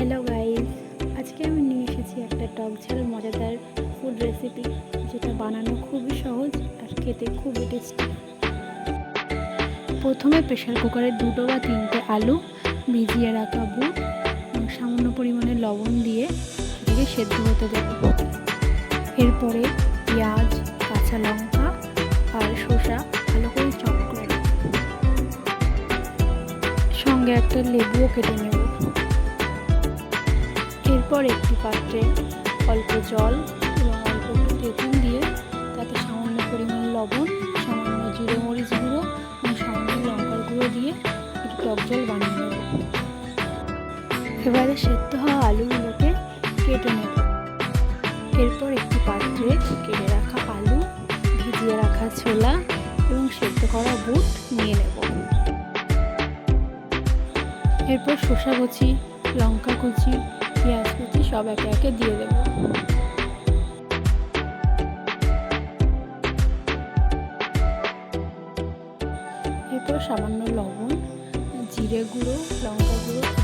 Hello guys আজকে আমি নিয়ে এসেছি একটা টক ঝাল মজাদার ফুড রেসিপি যেটা বানানো খুবই সহজ আর খেতে খুবই টেস্টি প্রথমে প্রেশার কুকারে দুটো বা তিনটে আলু ভিজিয়ে রাখা বুট এবং সামান্য পরিমাণে লবণ দিয়ে এটাকে সেদ্ধ হতে দেবো। এরপরে পেঁয়াজ, কাঁচা লঙ্কা আর শসা ভালো করে চপ করে সঙ্গে একটা লেবুও কেটে নেব। এরপর একটি পাত্রে অল্প জল এবং অল্প একটু তেঁতুল দিয়ে তাতে সামান্য পরিমাণ লবণ, সামান্য জিরে মরিচ গুঁড়ো এবং সামান্য লঙ্কার গুঁড়ো দিয়ে একটু টক জল বানিয়ে নেব। এবারে সেদ্ধ হওয়া আলুগুলোকে কেটে নেব। এরপর একটি পাত্রে কেটে রাখা আলু, ভিজিয়ে রাখা ছোলা এবং সেদ্ধ করা বুট নিয়ে নেব। এরপর শসা কুচি, লঙ্কা কুচি পেঁয়াজ কুচি সব একে একে দিয়ে দেব। এরপর সামান্য লবণ জিরে গুঁড়ো লঙ্কা গুঁড়ো